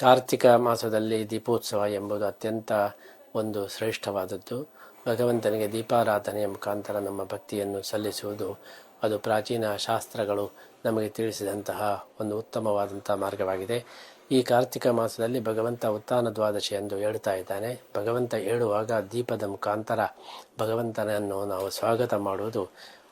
ಕಾರ್ತಿಕ ಮಾಸದಲ್ಲಿ ದೀಪೋತ್ಸವ ಎಂಬುದು ಅತ್ಯಂತ ಒಂದು ಶ್ರೇಷ್ಠವಾದದ್ದು. ಭಗವಂತನಿಗೆ ದೀಪಾರಾಧನೆಯ ಮುಖಾಂತರ ನಮ್ಮ ಭಕ್ತಿಯನ್ನು ಸಲ್ಲಿಸುವುದು ಅದು ಪ್ರಾಚೀನ ಶಾಸ್ತ್ರಗಳು ನಮಗೆ ತಿಳಿಸಿದಂತಹ ಒಂದು ಉತ್ತಮವಾದಂತಹ ಮಾರ್ಗವಾಗಿದೆ. ಈ ಕಾರ್ತಿಕ ಮಾಸದಲ್ಲಿ ಭಗವಂತ ಉತ್ಥಾನ ದ್ವಾದಶಿ ಎಂದು ಹೇಳ್ತಾ ಇದ್ದಾನೆ. ಭಗವಂತ ಹೇಳುವಾಗ ದೀಪದ ಮುಖಾಂತರ ಭಗವಂತನನ್ನು ನಾವು ಸ್ವಾಗತ ಮಾಡುವುದು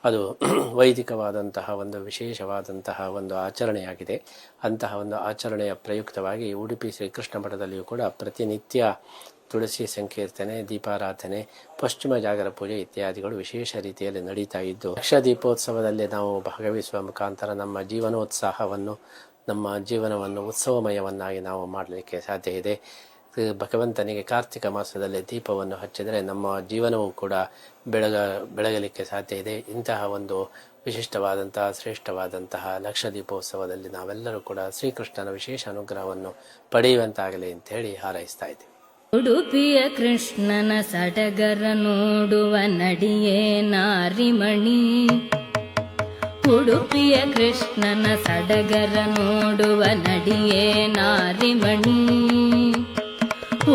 ಅದು ವೈದಿಕವಾದಂತಹ ಒಂದು ವಿಶೇಷವಾದಂತಹ ಒಂದು ಆಚರಣೆಯಾಗಿದೆ. ಅಂತಹ ಒಂದು ಆಚರಣೆಯ ಪ್ರಯುಕ್ತವಾಗಿ ಉಡುಪಿ ಶ್ರೀಕೃಷ್ಣ ಮಠದಲ್ಲಿಯೂ ಕೂಡ ಪ್ರತಿನಿತ್ಯ ತುಳಸಿ ಸಂಕೀರ್ತನೆ, ದೀಪಾರಾಧನೆ, ಪಶ್ಚಿಮ ಜಾಗರ ಪೂಜೆ ಇತ್ಯಾದಿಗಳು ವಿಶೇಷ ರೀತಿಯಲ್ಲಿ ನಡೀತಾ ಇದ್ದು ಲಕ್ಷ ದೀಪೋತ್ಸವದಲ್ಲಿ ನಾವು ಭಾಗವಹಿಸುವ ಮುಖಾಂತರ ನಮ್ಮ ಜೀವನೋತ್ಸಾಹವನ್ನು, ನಮ್ಮ ಜೀವನವನ್ನು ಉತ್ಸವಮಯವನ್ನಾಗಿ ನಾವು ಮಾಡಲಿಕ್ಕೆ ಸಾಧ್ಯ ಇದು. ಭಗವಂತನಿಗೆ ಕಾರ್ತಿಕ ಮಾಸದಲ್ಲಿ ದೀಪವನ್ನು ಹಚ್ಚಿದರೆ ನಮ್ಮ ಜೀವನವೂ ಕೂಡ ಬೆಳಗ, ಬೆಳಗಲಿಕ್ಕೆ ಸಾಧ್ಯ ಇದೆ. ಇಂತಹ ಒಂದು ವಿಶಿಷ್ಟವಾದಂತಹ, ಶ್ರೇಷ್ಠವಾದಂತಹ ಲಕ್ಷ ದೀಪೋತ್ಸವದಲ್ಲಿ ನಾವೆಲ್ಲರೂ ಕೂಡ ಶ್ರೀಕೃಷ್ಣನ ವಿಶೇಷ ಅನುಗ್ರಹವನ್ನು ಪಡೆಯುವಂತಾಗಲಿ ಅಂತ ಹೇಳಿ ಹಾರೈಸ್ತಾ ಇದ್ದೀವಿ. ಉಡುಪಿಯ ಕೃಷ್ಣನ ಸಡಗರ ನೋಡುವ ನಡಿಯೇ ನಾರಿಮಣಿ. ಉಡುಪಿಯ ಕೃಷ್ಣನ ಸಡಗರ ನೋಡುವ ನಡಿಯೇ ನಾರಿಮಣಿ.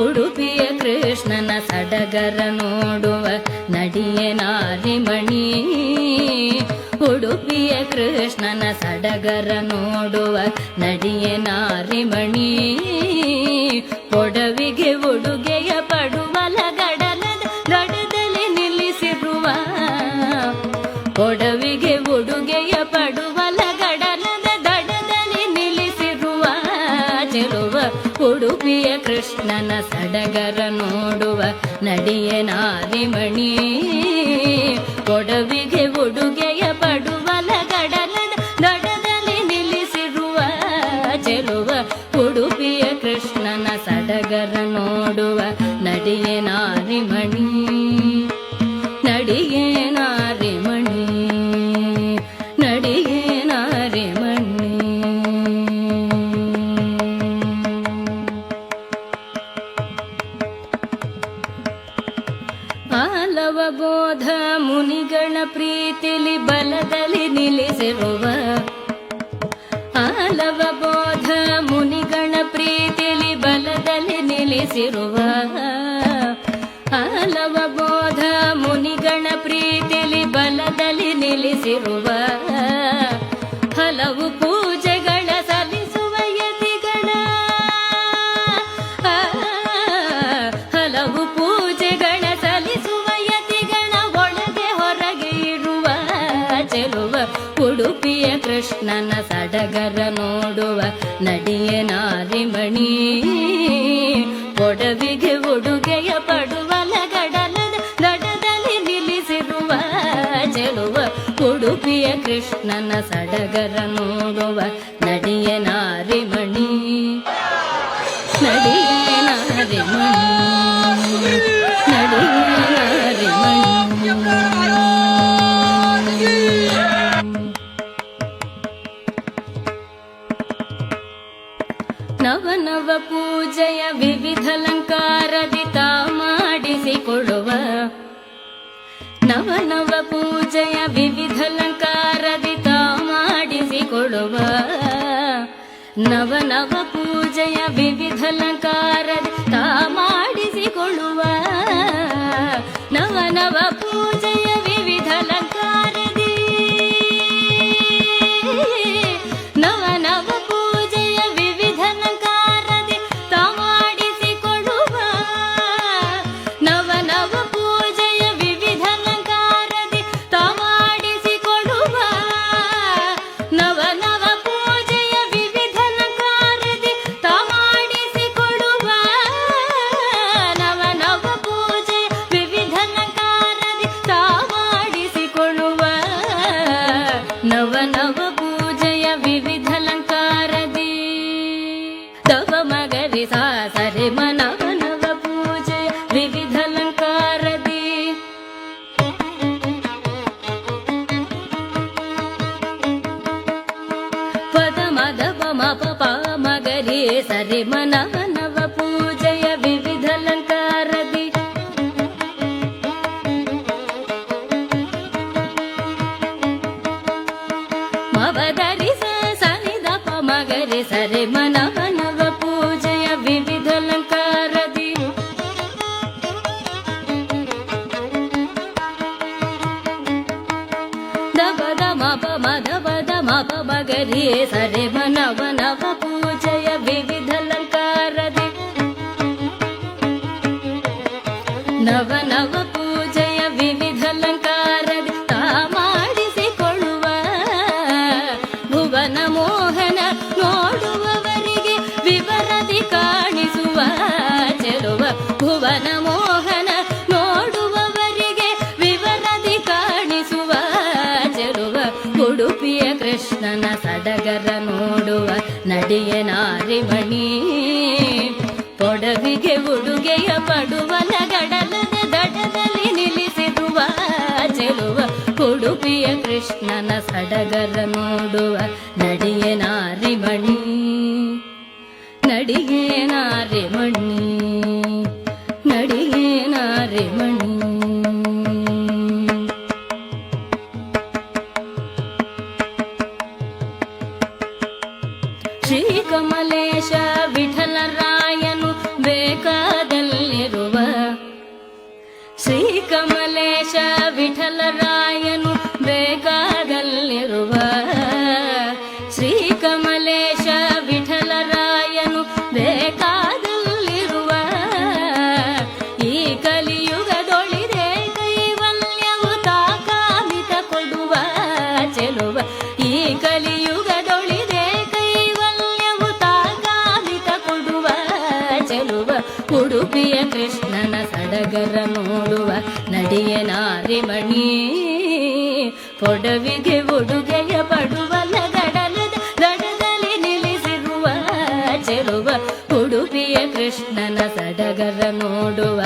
ಉಡುಪಿಯ ಕೃಷ್ಣನ ಸಡಗರ ನೋಡುವ ನಡಿಯೇ ನಾರಿಮಣಿ ಉಡುಪಿಯ ಕೃಷ್ಣನ ಸಡಗರ ನೋಡುವ ನಡಿಯೇ ನಾರಿಮಣಿ ಕೊಡವಿಗೆ ಉಡುಗೆಯ ಪಡುವಲ ಗಡಲದ ಗಡದಲ್ಲಿ ನಿಲ್ಲಿಸಿರುವ ಕೊಡವಿಗೆ ಉಡುಗೆಯ ಪಡುವಲ ಗಡಲದ ದಡದಲ್ಲಿ ನಿಲ್ಲಿಸಿರುವ ಚೆಲುವ ಉಡುಪಿಯ ಕೃಷ್ಣನ ಸಡಗರ ನೋಡುವ ನಡಿಯ ನಾರಿಮಣಿ ಕೊಡವಿಗೆ ಉಡುಗೆಯ ಪಡುವಲ ಗಡಲದ ದಡದಲ್ಲಿ ನಿಲ್ಲಿಸಿರುವ ಚೆಲುವ ಉಡುಪಿಯ ಕೃಷ್ಣನ ಸಡಗರ ನೋಡುವ ನಡಿಯ ನಾರಿಮಣಿ ನಡಿಯೇ ಆಲವ ಬೋಧ ಮುನಿಗಣ ಪ್ರೀತಿಲಿ ಬಲದಲ್ಲಿ ನಿಲ್ಲಿಸಿರುವ ಹಲವ ಬೋಧ ಮುನಿಗಣ ಪ್ರೀತಿಲಿ ಬಲದಲ್ಲಿ ನಿಲ್ಲಿಸಿರುವ ಹಲವು ಪೂಜೆಗಳ ಸಲ್ಲಿಸುವ ಯತಿಗಳ ಹಲವು ಪೂಜೆಗಳ ಸಲ್ಲಿಸುವ ಯತಿಗಳ ಒಳಗೆ ಹೊರಗೆ ಇರುವ, ಚೆಲುವ ಉಡುಪಿಯ ಕೃಷ್ಣನ ಸಡಗರನು ನಡಿಯ ನಾರಿಮಣಿ ಒಡವಿಗೆ ಉಡುಗೆಯ ಪಡುವಲ ಗಡಲದ ದಡದಲ್ಲಿ ನಿಲ್ಲಿಸಿರುವ ಚೆಲುವ ಉಡುಪಿಯ ಕೃಷ್ಣನ ಸಡಗರ ನೋಡುವ ನವ ನವ ಪೂಜೆಯ ವಿವಿಧ ಅಲಂಕಾರದಿ ತಾ ಮಾಡಿಸಿಕೊಡುವ ನವ ನವ ಪೂಜೆಯ ವಿವಿಧ ಅಲಂಕಾರದಿ ತಾ ಮಾಡಿಸಿಕೊಳ್ಳುವ ನವ ನವ ಪೂಜೆಯ రిమన నవ పూజయ వివిధలంకారది మవదరి సనిద మగరి సరి మన నవ పూజయ వివిధలంకారది దవ దమ పమ దవ దమ పమ గరి సరి మన నవ ನವ ನವ ಪೂಜೆಯ ವಿವಿಧಲಂಕಾರದಿ ತಾ ಮಾಡಿಸಿಕೊಳ್ಳುವ ಭುವನ ಮೋಹನ ನೋಡುವವರಿಗೆ ವಿವರದಿ ಕಾಣಿಸುವ, ಚೆಲುವ ಭುವನ ಮೋಹನ ನೋಡುವವರಿಗೆ ವಿವರದಿ ಕಾಣಿಸುವ, ಚೆಲುವ ಉಡುಪಿಯ ಕೃಷ್ಣನ ಸಡಗರ ನೋಡುವ ನಡಿಯ ನಾರಿಮಣಿ ಪೊಡವಿಗೆ ಉಡುಗೆಯ ಪಡುವನ ಗಡಲದ ದಡದಲ್ಲಿ ನಿಲ್ಲಿಸಿರುವ ಚೆಲುವ ಉಡುಪಿಯ ಕೃಷ್ಣನ ಸಡಗರ ನೋಡುವ ನಡಿಯ ನಾರಿಮಣಿ ನಡಿಗೆ ನಾರಿಮಣಿ ನಡಿಗೆ ನಾರಿಮಣಿ ಶ್ರೀಕಮಲೇಶ ಪೊಡವಿಗೆ ಉಡುಗೆಯ ಪಡುವಲ ಗಡಲದ ದಡದಲ್ಲಿ ನಿಲ್ಲಿಸಿರುವ ಚೆಲುವ ಉಡುಪಿಯ ಕೃಷ್ಣನ ಸಡಗರ ನೋಡುವ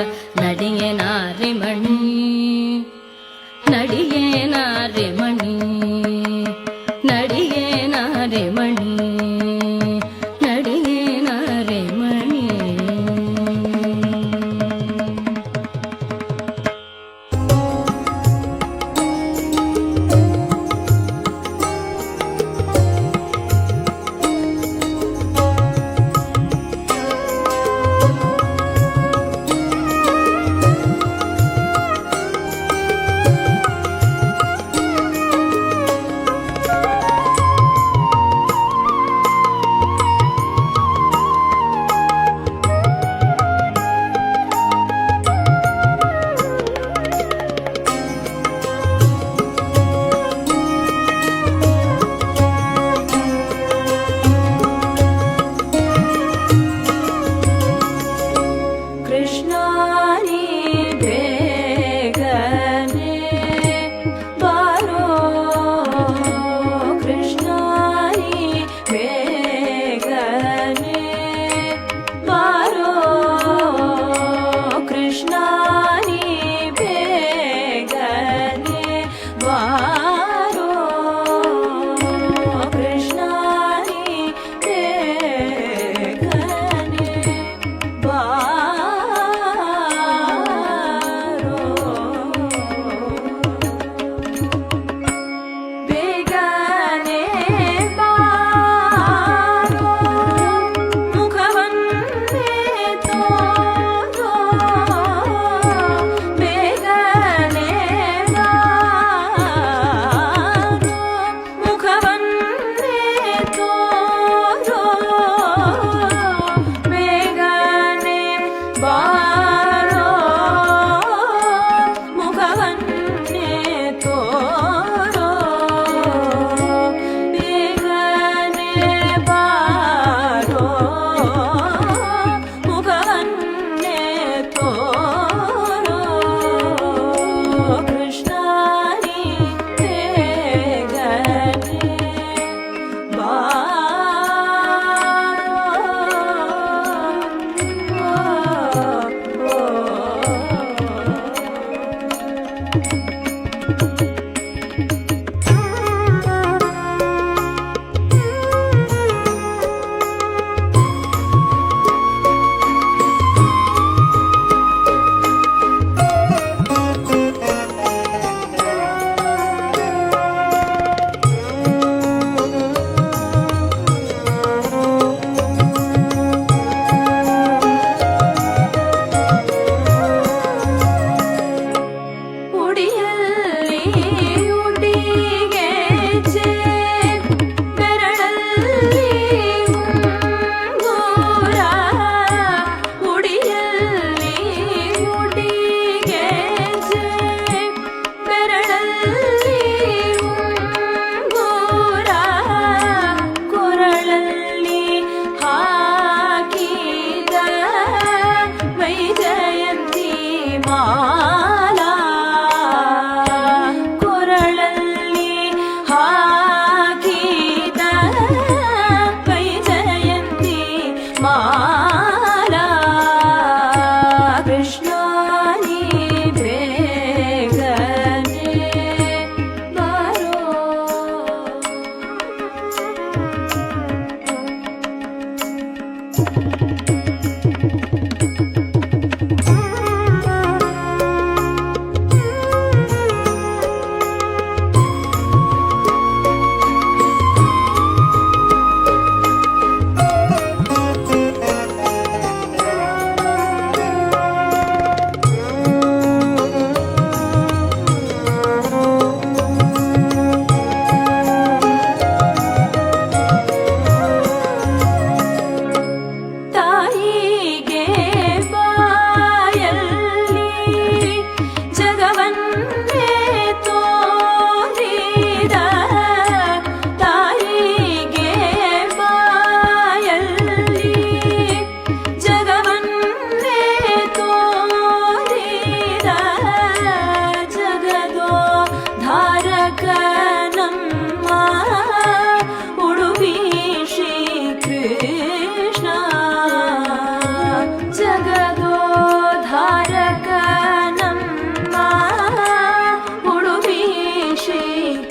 yok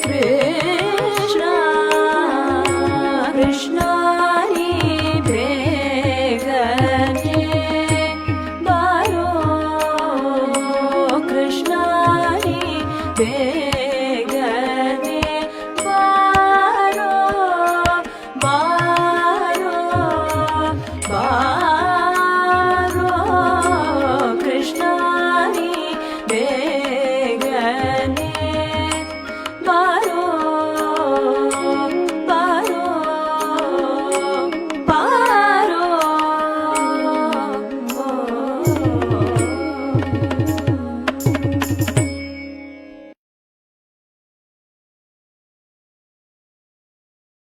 பிரே